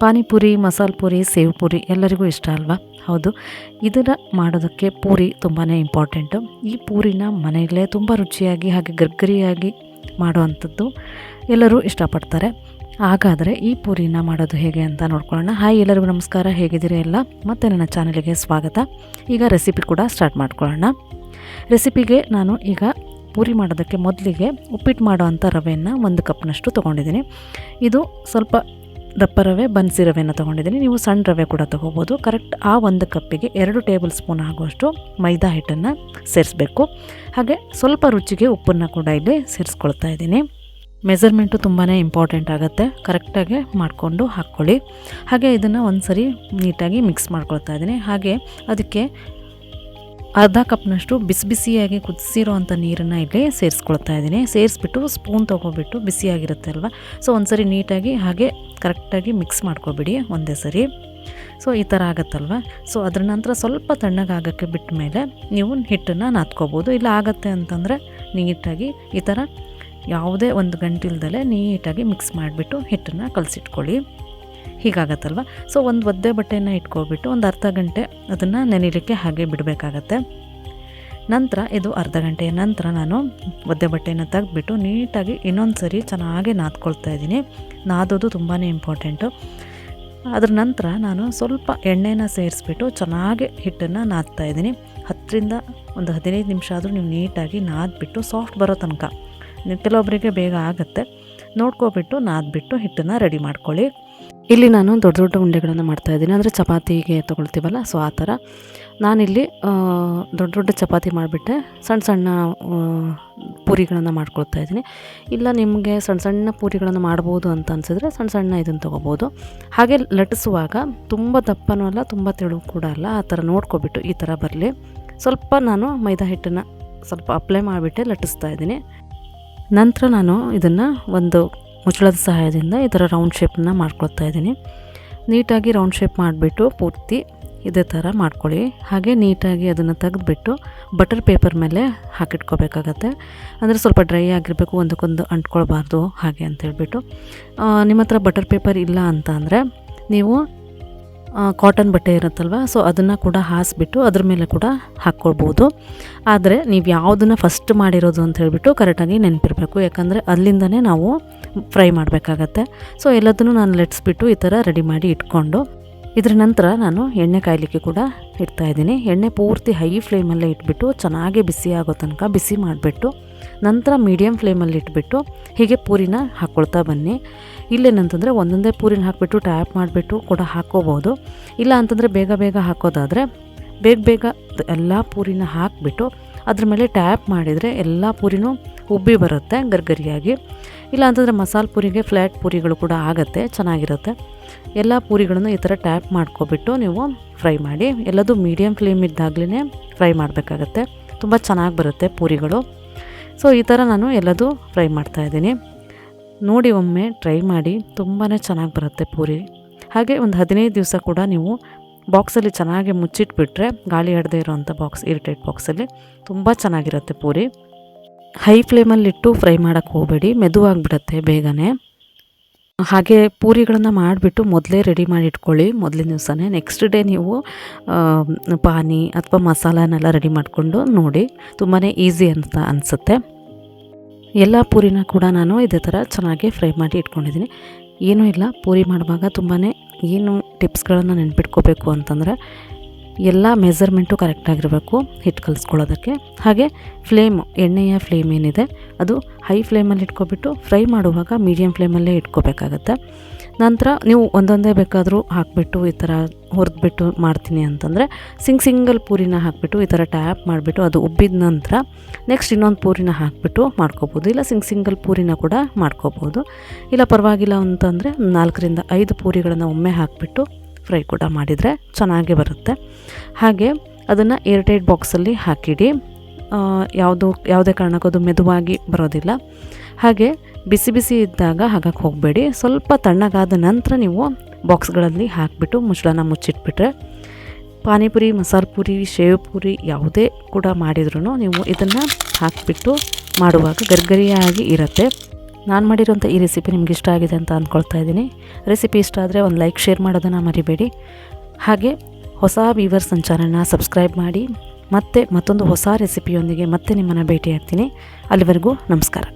ಪಾನಿಪುರಿ, ಮಸಾಲೆ ಪೂರಿ, ಸೇವ್ ಪೂರಿ ಎಲ್ಲರಿಗೂ ಇಷ್ಟ ಅಲ್ವಾ? ಹೌದು. ಇದನ್ನು ಮಾಡೋದಕ್ಕೆ ಪೂರಿ ತುಂಬಾ ಇಂಪಾರ್ಟೆಂಟು ಈ ಪೂರಿನ ಮನೆಯಲ್ಲೇ ತುಂಬ ರುಚಿಯಾಗಿ ಹಾಗೆ ಗರ್ಗರಿಯಾಗಿ ಮಾಡುವಂಥದ್ದು ಎಲ್ಲರೂ ಇಷ್ಟಪಡ್ತಾರೆ. ಹಾಗಾದರೆ ಈ ಪೂರಿನ ಮಾಡೋದು ಹೇಗೆ ಅಂತ ನೋಡ್ಕೊಳ್ಳೋಣ. ಹಾಯ್ ಎಲ್ಲರಿಗೂ ನಮಸ್ಕಾರ. ಹೇಗಿದ್ದೀರಿ ಎಲ್ಲ? ಮತ್ತು ನನ್ನ ಚಾನಲಿಗೆ ಸ್ವಾಗತ. ಈಗ ರೆಸಿಪಿ ಕೂಡ ಸ್ಟಾರ್ಟ್ ಮಾಡ್ಕೊಳ್ಳೋಣ. ರೆಸಿಪಿಗೆ ನಾನು ಈಗ ಪೂರಿ ಮಾಡೋದಕ್ಕೆ ಮೊದಲಿಗೆ ಉಪ್ಪಿಟ್ಟು ಮಾಡೋ ಅಂಥ ರವೆಯನ್ನು ಒಂದು ಕಪ್ನಷ್ಟು ತೊಗೊಂಡಿದ್ದೀನಿ. ಇದು ಸ್ವಲ್ಪ ದಪ್ಪ ರವೆ ಬನ್ಸಿ ರವೆನ ತೊಗೊಂಡಿದ್ದೀನಿ. ನೀವು ಸಣ್ಣ ರವೆ ಕೂಡ ತೊಗೋಬೋದು. ಕರೆಕ್ಟ್ ಆ ಒಂದು ಕಪ್ಪಿಗೆ ಎರಡು ಟೇಬಲ್ ಸ್ಪೂನ್ ಆಗುವಷ್ಟು ಮೈದಾ ಹಿಟ್ಟನ್ನು ಸೇರಿಸಬೇಕು. ಹಾಗೆ ಸ್ವಲ್ಪ ರುಚಿಗೆ ಉಪ್ಪನ್ನು ಕೂಡ ಇಲ್ಲಿ ಸೇರಿಸ್ಕೊಳ್ತಾ ಇದ್ದೀನಿ. ಮೆಸರ್ಮೆಂಟು ತುಂಬಾ ಇಂಪಾರ್ಟೆಂಟ್ ಆಗುತ್ತೆ. ಕರೆಕ್ಟಾಗಿ ಮಾಡಿಕೊಂಡು ಹಾಕ್ಕೊಳ್ಳಿ. ಹಾಗೆ ಇದನ್ನು ಒಂದು ಸರಿ ನೀಟಾಗಿ ಮಿಕ್ಸ್ ಮಾಡ್ಕೊಳ್ತಾ ಇದ್ದೀನಿ. ಹಾಗೆ ಅದಕ್ಕೆ ಅರ್ಧ ಕಪ್ನಷ್ಟು ಬಿಸಿ ಬಿಸಿಯಾಗಿ ಕುದಿಸಿರೋ ಅಂಥ ನೀರನ್ನು ಇಲ್ಲಿ ಸೇರಿಸ್ಕೊಳ್ತಾ ಇದ್ದೀನಿ. ಸೇರಿಸ್ಬಿಟ್ಟು ಸ್ಪೂನ್ ತೊಗೊಬಿಟ್ಟು ಬಿಸಿಯಾಗಿರುತ್ತೆ ಅಲ್ವಾ? ಸೊ ಒಂದು ಸರಿ ನೀಟಾಗಿ ಹಾಗೆ ಕರೆಕ್ಟಾಗಿ ಮಿಕ್ಸ್ ಮಾಡ್ಕೊಬಿಡಿ ಒಂದೇ ಸರಿ. ಸೊ ಈ ಥರ ಆಗುತ್ತಲ್ವ? ಸೊ ಅದ್ರ ನಂತರ ಸ್ವಲ್ಪ ತಣ್ಣಗಾಗೋಕ್ಕೆ ಬಿಟ್ಟ ಮೇಲೆ ನೀವು ಹಿಟ್ಟನ್ನು ನಾದ್ಕೋಬೋದು. ಇಲ್ಲ ಆಗುತ್ತೆ ಅಂತಂದರೆ ನೀಟಾಗಿ ಈ ಥರ ಯಾವುದೇ ಒಂದು ಗಂಟಿಲ್ದಲೆ ನೀಟಾಗಿ ಮಿಕ್ಸ್ ಮಾಡಿಬಿಟ್ಟು ಹಿಟ್ಟನ್ನು ಕಲಸಿಟ್ಕೊಳ್ಳಿ. ಹೀಗಾಗತ್ತಲ್ವ? ಸೊ ಒಂದು ಒದ್ದೆ ಬಟ್ಟೆಯನ್ನು ಇಟ್ಕೊಬಿಟ್ಟು ಒಂದು ಅರ್ಧ ಗಂಟೆ ಅದನ್ನು ನೆನೆಯಲಿಕ್ಕೆ ಹಾಗೆ ಬಿಡಬೇಕಾಗತ್ತೆ. ನಂತರ, ಇದು ಅರ್ಧ ಗಂಟೆಯ ನಂತರ ನಾನು ಒದ್ದೆ ಬಟ್ಟೆಯನ್ನು ತೆಗೆದ್ಬಿಟ್ಟು ನೀಟಾಗಿ ಇನ್ನೊಂದು ಸರಿ ಚೆನ್ನಾಗಿ ನಾದ್ಕೊಳ್ತಾ ಇದ್ದೀನಿ. ನಾದೋದು ತುಂಬಾ ಇಂಪಾರ್ಟೆಂಟು ಅದ್ರ ನಂತರ ನಾನು ಸ್ವಲ್ಪ ಎಣ್ಣೆನ ಸೇರಿಸ್ಬಿಟ್ಟು ಚೆನ್ನಾಗಿ ಹಿಟ್ಟನ್ನು ನಾದ್ತಾ ಇದ್ದೀನಿ. ಹತ್ತರಿಂದ ಒಂದು ಹದಿನೈದು ನಿಮಿಷ ಆದರೂ ನೀವು ನೀಟಾಗಿ ನಾದ್ಬಿಟ್ಟು ಸಾಫ್ಟ್ ಬರೋ ತನಕ. ಕೆಲವೊಬ್ಬರಿಗೆ ಬೇಗ ಆಗುತ್ತೆ. ನೋಡ್ಕೊಬಿಟ್ಟು ನಾದ್ಬಿಟ್ಟು ಹಿಟ್ಟನ್ನು ರೆಡಿ ಮಾಡ್ಕೊಳ್ಳಿ. ಇಲ್ಲಿ ನಾನು ದೊಡ್ಡ ದೊಡ್ಡ ಉಂಡೆಗಳನ್ನು ಮಾಡ್ತಾ ಇದ್ದೀನಿ. ಅಂದರೆ ಚಪಾತಿಗೆ ತೊಗೊಳ್ತೀವಲ್ಲ ಸೊ ಆ ಥರ. ನಾನಿಲ್ಲಿ ದೊಡ್ಡ ದೊಡ್ಡ ಚಪಾತಿ ಮಾಡಿಬಿಟ್ಟೆ. ಸಣ್ಣ ಸಣ್ಣ ಪೂರಿಗಳನ್ನು ಮಾಡ್ಕೊಳ್ತಾ ಇದ್ದೀನಿ. ಇಲ್ಲ ನಿಮಗೆ ಸಣ್ಣ ಸಣ್ಣ ಪೂರಿಗಳನ್ನು ಮಾಡ್ಬೋದು ಅಂತ ಅನಿಸಿದ್ರೆ ಸಣ್ಣ ಸಣ್ಣ ಇದನ್ನು ತೊಗೋಬೋದು. ಹಾಗೆ ಲಟ್ಟಿಸುವಾಗ ತುಂಬ ದಪ್ಪನೂ ಅಲ್ಲ, ತುಂಬ ತೆಳು ಕೂಡ ಅಲ್ಲ. ಆ ಥರ ನೋಡ್ಕೊಬಿಟ್ಟು ಈ ಥರ ಬರಲಿ. ಸ್ವಲ್ಪ ನಾನು ಮೈದಾ ಹಿಟ್ಟನ್ನು ಸ್ವಲ್ಪ ಅಪ್ಲೈ ಮಾಡಿಬಿಟ್ಟೆ ಲಟ್ಟಿಸ್ತಾ ಇದ್ದೀನಿ. ನಂತರ ನಾನು ಇದನ್ನು ಒಂದು ಮುಚ್ಚಳದ ಸಹಾಯದಿಂದ ಈ ಥರ ರೌಂಡ್ ಶೇಪನ್ನ ಮಾಡ್ಕೊಳ್ತಾ ಇದ್ದೀನಿ. ನೀಟಾಗಿ ರೌಂಡ್ ಶೇಪ್ ಮಾಡಿಬಿಟ್ಟು ಪೂರ್ತಿ ಇದೇ ಥರ ಮಾಡ್ಕೊಳ್ಳಿ. ಹಾಗೆ ನೀಟಾಗಿ ಅದನ್ನು ತೆಗೆದುಬಿಟ್ಟು ಬಟರ್ ಪೇಪರ್ ಮೇಲೆ ಹಾಕಿಟ್ಕೋಬೇಕಾಗತ್ತೆ. ಅಂದರೆ ಸ್ವಲ್ಪ ಡ್ರೈ ಆಗಿರಬೇಕು, ಒಂದಕ್ಕೊಂದು ಅಂಟ್ಕೊಳ್ಬಾರ್ದು ಹಾಗೆ ಅಂತ ಹೇಳ್ಬಿಟ್ಟು. ನಿಮ್ಮ ಹತ್ರ ಬಟರ್ ಪೇಪರ್ ಇಲ್ಲ ಅಂತ ಅಂದರೆ ನೀವು ಕಾಟನ್ ಬಟ್ಟೆ ಇರುತ್ತಲ್ವ ಸೊ ಅದನ್ನು ಕೂಡ ಹಾಸಿಬಿಟ್ಟು ಅದ್ರ ಮೇಲೆ ಕೂಡ ಹಾಕ್ಕೊಳ್ಬೋದು. ಆದರೆ ನೀವು ಯಾವುದನ್ನು ಫಸ್ಟ್ ಮಾಡಿರೋದು ಅಂತ ಹೇಳಿಬಿಟ್ಟು ಕರೆಕ್ಟಾಗಿ ನೆನಪಿರಬೇಕು. ಯಾಕಂದರೆ ಅಲ್ಲಿಂದನೇ ನಾವು ಫ್ರೈ ಮಾಡಬೇಕಾಗತ್ತೆ. ಸೊ ಎಲ್ಲದನ್ನು ನಾನು ಲೆಟ್ಸ್ಬಿಟ್ಟು ಈ ಥರ ರೆಡಿ ಮಾಡಿ ಇಟ್ಕೊಂಡು, ಇದ್ರ ನಂತರ ನಾನು ಎಣ್ಣೆ ಕಾಯಲಿಕ್ಕೆ ಕೂಡ ಇಡ್ತಾಯಿದ್ದೀನಿ ಎಣ್ಣೆ ಪೂರ್ತಿ ಹೈ ಫ್ಲೇಮಲ್ಲೇ ಇಟ್ಬಿಟ್ಟು, ಚೆನ್ನಾಗಿ ಬಿಸಿ ಆಗೋ ತನಕ ಬಿಸಿ ಮಾಡಿಬಿಟ್ಟು, ನಂತರ ಮೀಡಿಯಮ್ ಫ್ಲೇಮಲ್ಲಿ ಇಟ್ಬಿಟ್ಟು, ಹೀಗೆ ಪೂರಿನ ಹಾಕ್ಕೊಳ್ತಾ ಬನ್ನಿ. ಇಲ್ಲೇನಂತಂದರೆ ಒಂದೊಂದೇ ಪೂರಿನ ಹಾಕಿಬಿಟ್ಟು ಟ್ಯಾಪ್ ಮಾಡಿಬಿಟ್ಟು ಕೂಡ ಹಾಕ್ಕೋಬೋದು ಇಲ್ಲ ಅಂತಂದರೆ ಬೇಗ ಬೇಗ ಹಾಕೋದಾದರೆ, ಬೇಗ ಬೇಗ ಎಲ್ಲ ಪೂರಿನ ಹಾಕಿಬಿಟ್ಟು ಅದ್ರ ಮೇಲೆ ಟ್ಯಾಪ್ ಮಾಡಿದರೆ ಎಲ್ಲ ಪೂರಿನೂ ಉಬ್ಬಿ ಬರುತ್ತೆ ಗರ್ಗರಿಯಾಗಿ. ಇಲ್ಲ ಅಂತಂದರೆ ಮಸಾಲೆ ಪೂರಿಗೆ ಫ್ಲ್ಯಾಟ್ ಪೂರಿಗಳು ಕೂಡ ಆಗುತ್ತೆ, ಚೆನ್ನಾಗಿರುತ್ತೆ. ಎಲ್ಲ ಪೂರಿಗಳನ್ನು ಈ ಥರ ಟ್ಯಾಪ್ ಮಾಡ್ಕೊಬಿಟ್ಟು ನೀವು ಫ್ರೈ ಮಾಡಿ. ಎಲ್ಲದು ಮೀಡಿಯಮ್ ಫ್ಲೇಮ್ ಇದ್ದಾಗಲೇ ಫ್ರೈ ಮಾಡಬೇಕಾಗತ್ತೆ. ತುಂಬ ಚೆನ್ನಾಗಿ ಬರುತ್ತೆ ಪೂರಿಗಳು. ಸೊ ಈ ಥರ ನಾನು ಎಲ್ಲದೂ ಫ್ರೈ ಮಾಡ್ತಾಯಿದ್ದೀನಿ ನೋಡಿ ಒಮ್ಮೆ ಟ್ರೈ ಮಾಡಿ ತುಂಬಾ ಚೆನ್ನಾಗಿ ಬರುತ್ತೆ ಪೂರಿ. ಹಾಗೆ ಒಂದು ಹದಿನೈದು ದಿವಸ ಕೂಡ ನೀವು ಬಾಕ್ಸಲ್ಲಿ ಚೆನ್ನಾಗಿ ಮುಚ್ಚಿಟ್ಬಿಟ್ರೆ ಗಾಳಿ ಆಡದೇ ಇರೋವಂಥ ಬಾಕ್ಸ್, ಇರಿಟೇಟ್ ಬಾಕ್ಸಲ್ಲಿ ತುಂಬ ಚೆನ್ನಾಗಿರುತ್ತೆ ಪೂರಿ. ಹೈ ಫ್ಲೇಮಲ್ಲಿಟ್ಟು ಫ್ರೈ ಮಾಡೋಕ್ಕೆ ಹೋಗಬೇಡಿ, ಮೆದುವಾಗಿಬಿಡತ್ತೆ ಬೇಗನೆ. ಹಾಗೆ ಪೂರಿಗಳನ್ನು ಮಾಡಿಬಿಟ್ಟು ಮೊದಲೇ ರೆಡಿ ಮಾಡಿ ಇಟ್ಕೊಳ್ಳಿ ಮೊದಲಿನ ದಿವಸನೇ. ನೆಕ್ಸ್ಟ್ ಡೇ ನೀವು ಪಾನಿ ಅಥವಾ ಮಸಾಲನೆಲ್ಲ ರೆಡಿ ಮಾಡಿಕೊಂಡು ನೋಡಿ ತುಂಬಾ ಈಸಿ ಅಂತ ಅನಿಸುತ್ತೆ. ಎಲ್ಲ ಪೂರಿನ ಕೂಡ ನಾನು ಇದೇ ಥರ ಚೆನ್ನಾಗಿ ಫ್ರೈ ಮಾಡಿ ಇಟ್ಕೊಂಡಿದ್ದೀನಿ. ಏನೂ ಇಲ್ಲ, ಪೂರಿ ಮಾಡುವಾಗ ತುಂಬಾ ಏನು ಟಿಪ್ಸ್ಗಳನ್ನು ನೆನ್ಪಿಟ್ಕೋಬೇಕು ಅಂತಂದರೆ ಎಲ್ಲ ಮೆಸರ್ಮೆಂಟು ಕರೆಕ್ಟಾಗಿರಬೇಕು ಹಿಟ್ಟು ಕಲಿಸ್ಕೊಳ್ಳೋದಕ್ಕೆ. ಹಾಗೆ ಫ್ಲೇಮ್, ಎಣ್ಣೆಯ ಫ್ಲೇಮ್ ಏನಿದೆ, ಅದು ಹೈ ಫ್ಲೇಮಲ್ಲಿ ಇಟ್ಕೊಬಿಟ್ಟು ಫ್ರೈ ಮಾಡುವಾಗ ಮೀಡಿಯಮ್ ಫ್ಲೇಮಲ್ಲೇ ಇಟ್ಕೋಬೇಕಾಗತ್ತೆ. ನಂತರ ನೀವು ಒಂದೊಂದೇ ಬೇಕಾದರೂ ಹಾಕಿಬಿಟ್ಟು ಈ ಥರ ಹುರಿದ್ಬಿಟ್ಟು ಮಾಡ್ತೀನಿ ಅಂತಂದರೆ ಸಿಂಗ್ ಸಿಂಗಲ್ ಪೂರಿನ ಹಾಕಿಬಿಟ್ಟು ಈ ಥರ ಟ್ಯಾಪ್ ಮಾಡಿಬಿಟ್ಟು ಅದು ಉಬ್ಬಿದ ನಂತರ ನೆಕ್ಸ್ಟ್ ಇನ್ನೊಂದು ಪೂರಿನ ಹಾಕಿಬಿಟ್ಟು ಮಾಡ್ಕೋಬೋದು. ಇಲ್ಲ ಸಿಂಗ್ ಸಿಂಗಲ್ ಪೂರಿನ ಕೂಡ ಮಾಡ್ಕೋಬೋದು. ಇಲ್ಲ ಪರವಾಗಿಲ್ಲ ಅಂತಂದರೆ ನಾಲ್ಕರಿಂದ ಐದು ಪೂರಿಗಳನ್ನು ಒಮ್ಮೆ ಹಾಕಿಬಿಟ್ಟು ಫ್ರೈ ಕೂಡ ಮಾಡಿದರೆ ಚೆನ್ನಾಗಿ ಬರುತ್ತೆ. ಹಾಗೆ ಅದನ್ನು ಏರ್ಟೈಟ್ ಬಾಕ್ಸಲ್ಲಿ ಹಾಕಿಡಿ. ಯಾವುದು, ಯಾವುದೇ ಕಾರಣಕ್ಕೂ ಅದು ಮೆದುವಾಗಿ ಬರೋದಿಲ್ಲ. ಹಾಗೆ ಬಿಸಿ ಬಿಸಿ ಇದ್ದಾಗ ಹಾಕಕ್ಕೆ ಹೋಗಬೇಡಿ. ಸ್ವಲ್ಪ ತಣ್ಣಗಾದ ನಂತರ ನೀವು ಬಾಕ್ಸ್ಗಳಲ್ಲಿ ಹಾಕಿಬಿಟ್ಟು ಮುಚ್ಚಳನ ಮುಚ್ಚಿಟ್ಬಿಟ್ರೆ ಪಾನಿಪುರಿ, ಮಸಾಲೆ ಪೂರಿ, ಶೇವ್ ಪೂರಿ ಯಾವುದೇ ಕೂಡ ಮಾಡಿದ್ರೂ ನೀವು ಇದನ್ನು ಹಾಕಿಬಿಟ್ಟು ಮಾಡುವಾಗ ಗರ್ಗರಿಯಾಗಿ ಇರುತ್ತೆ. ನಾನು ಮಾಡಿರೋಂಥ ಈ ರೆಸಿಪಿ ನಿಮ್ಗೆ ಇಷ್ಟ ಆಗಿದೆ ಅಂತ ಅಂದ್ಕೊಳ್ತಾ ಇದ್ದೀನಿ. ರೆಸಿಪಿ ಇಷ್ಟ ಆದರೆ ಒಂದು ಲೈಕ್, ಶೇರ್ ಮಾಡೋದನ್ನು ಮರಿಬೇಡಿ. ಹಾಗೆ ಹೊಸ ವೀವರ್ ಸಂಚಾರನ ಸಬ್ಸ್ಕ್ರೈಬ್ ಮಾಡಿ. ಮತ್ತೆ ಮತ್ತೊಂದು ಹೊಸ ರೆಸಿಪಿಯೊಂದಿಗೆ ಮತ್ತೆ ನಿಮ್ಮನ್ನು ಭೇಟಿ ಆಗ್ತೀನಿ ಅಲ್ಲಿವರೆಗೂ ನಮಸ್ಕಾರ.